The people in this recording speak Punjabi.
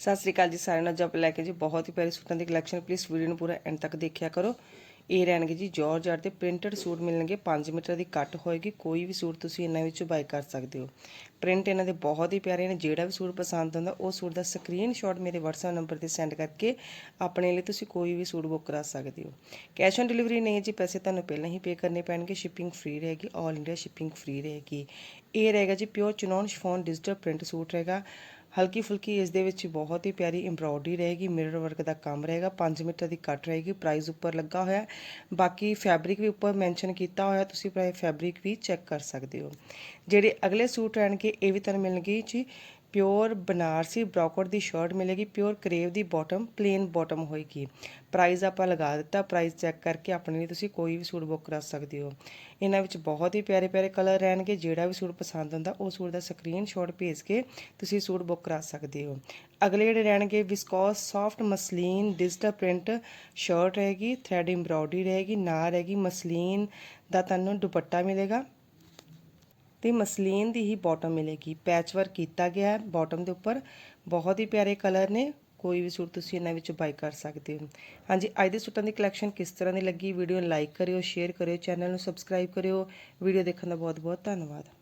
ਸਤਿ ਸ੍ਰੀ ਅਕਾਲ ਜੀ ਸਾਰਿਆਂ ਨੂੰ। ਅੱਜ ਲੈ ਕੇ ਜੀ ਬਹੁਤ ਹੀ ਪਿਆਰੇ ਸੂਟਾਂ ਦੀ ਕਲੈਕਸ਼ਨ ਪਲੀਜ਼ ਵੀਡੀਓ ਨੂੰ ਪੂਰਾ ਐਂਡ ਤੱਕ ਦੇਖਿਆ ਕਰੋ। ਇਹ ਰਹਿਣਗੇ ਜੀ ਜਾਰਜਟ ਦੇ ਪ੍ਰਿੰਟਡ ਸੂਟ। ਮਿਲਣਗੇ 5 ਮੀਟਰ ਦੀ ਕੱਟ ਹੋਏਗੀ। ਕੋਈ ਵੀ ਸੂਟ ਤੁਸੀਂ ਇਹਨਾਂ ਵਿੱਚੋਂ ਬਾਈ ਕਰ ਸਕਦੇ ਹੋ। ਪ੍ਰਿੰਟ ਇਹਨਾਂ ਦੇ ਬਹੁਤ ਹੀ ਪਿਆਰੇ ਨੇ। ਜਿਹੜਾ ਵੀ ਸੂਟ ਪਸੰਦ ਆਉਂਦਾ ਉਹ ਸੂਟ ਦਾ ਸਕਰੀਨਸ਼ਾਟ ਮੇਰੇ WhatsApp ਨੰਬਰ ਤੇ ਸੈਂਡ ਕਰਕੇ ਆਪਣੇ ਲਈ ਤੁਸੀਂ ਕੋਈ ਵੀ ਸੂਟ ਬੁੱਕ ਕਰਾ ਸਕਦੇ ਹੋ। ਕੈਸ਼ ਔਨ ਡਿਲੀਵਰੀ ਨਹੀਂ ਹੈ ਜੀ। ਪੈਸੇ ਤੁਹਾਨੂੰ ਪਹਿਲਾਂ ਹੀ ਪੇ ਕਰਨੇ ਪੈਣਗੇ। ਸ਼ਿਪਿੰਗ ਫ੍ਰੀ ਰਹੇਗੀ। 올 ਇੰਡੀਆ ਸ਼ਿਪਿੰਗ ਫ੍ਰੀ ਰਹੇਗੀ। ਇਹ ਰਹੇਗਾ ਜੀ pure chinon chiffon digital print suit ਰਹੇਗਾ। ਹਲਕੀ ਫੁਲਕੀ ਇਸ ਦੇ ਵਿੱਚ ਬਹੁਤ ਹੀ ਪਿਆਰੀ ਐਮਬ੍ਰੋਇਡਰੀ ਰਹੇਗੀ ਮਿਰਰ ਵਰਕ ਦਾ ਕੰਮ ਰਹੇਗਾ 5 ਮੀਟਰ ਦੀ ਕੱਟ ਰਹੇਗੀ ਪ੍ਰਾਈਸ ਉੱਪਰ ਲੱਗਾ ਹੋਇਆ ਬਾਕੀ ਫੈਬਰਿਕ ਵੀ ਉੱਪਰ ਮੈਂਸ਼ਨ ਕੀਤਾ ਹੋਇਆ, ਤੁਸੀਂ ਪ੍ਰਾਈ ਫੈਬਰਿਕ ਵੀ ਚੈੱਕ ਕਰ ਸਕਦੇ ਹੋ। ਜਿਹੜੇ ਅਗਲੇ ਸੂਟ ਰਹਿਣਗੇ, ਇਹ ਵੀ ਤੁਹਾਨੂੰ ਮਿਲਣਗੇ ਜੀ। ਪਿਓਰ ਬਨਾਰਸੀ ਬ੍ਰੋਕਟ ਦੀ ਸ਼ਰਟ ਮਿਲੇਗੀ, ਪਿਓਰ ਕਰੇਵ ਦੀ ਬਾਟਮ ਪਲੇਨ ਬਾਟਮ ਹੋਏਗੀ। ਪ੍ਰਾਈਸ ਆਪਾਂ ਲਗਾ ਦਿੱਤਾ ਪ੍ਰਾਈਸ ਚੈੱਕ ਕਰਕੇ ਆਪਣੇ ਲਈ ਤੁਸੀਂ ਕੋਈ ਵੀ ਸੂਟ ਬੁੱਕ ਕਰਾ ਸਕਦੇ ਹੋ। ਇਹਨਾਂ ਵਿੱਚ ਬਹੁਤ ਹੀ ਪਿਆਰੇ ਪਿਆਰੇ ਕਲਰ ਰਹਿਣਗੇ, ਜਿਹੜਾ ਵੀ ਸੂਟ ਪਸੰਦ ਹੁੰਦਾ, ਉਹ ਸੂਟ ਦਾ ਸਕਰੀਨਸ਼ਾਟ ਭੇਜ ਕੇ ਤੁਸੀਂ ਸੂਟ ਬੁੱਕ ਕਰਾ ਸਕਦੇ ਹੋ। ਅਗਲੇ ਜਿਹੜੇ ਰਹਿਣਗੇ viscose soft muslin digital print shirt ਰਹੇਗੀ ਥ੍ਰੈਡ ਐਮਬ੍ਰੋਇਡਰੀ ਰਹੇਗੀ ਨਾਲ ਰਹੇਗੀ ਮਸਲੀਨ ਦਾ ਤੁਹਾਨੂੰ ਦੁਪੱਟਾ ਮਿਲੇਗਾ। ਤੇ ਮਸਲੀਨ ਦੀ ਹੀ ਬਾਟਮ ਮਿਲੇਗੀ। ਪੈਚ ਵਰਕ ਕੀਤਾ ਗਿਆ ਹੈ। ਬਾਟਮ ਦੇ ਉੱਪਰ ਬਹੁਤ ਹੀ ਪਿਆਰੇ ਕਲਰ ਨੇ। ਕੋਈ ਵੀ ਸੂਟ ਤੁਸੀਂ ਇਹਨਾਂ ਵਿੱਚੋਂ ਬਾਈ ਕਰ ਸਕਦੇ ਹੋ। ਹਾਂਜੀ, ਅੱਜ ਦੇ ਸੂਟਾਂ ਦੀ ਕਲੈਕਸ਼ਨ ਕਿਸ ਤਰ੍ਹਾਂ ਦੀ ਲੱਗੀ? ਵੀਡੀਓ ਨੂੰ ਲਾਈਕ ਕਰਿਓ ਸ਼ੇਅਰ ਕਰਿਓ ਚੈਨਲ ਨੂੰ ਸਬਸਕ੍ਰਾਈਬ ਕਰਿਓ। ਵੀਡੀਓ ਦੇਖਣ ਦਾ ਬਹੁਤ ਬਹੁਤ ਧੰਨਵਾਦ।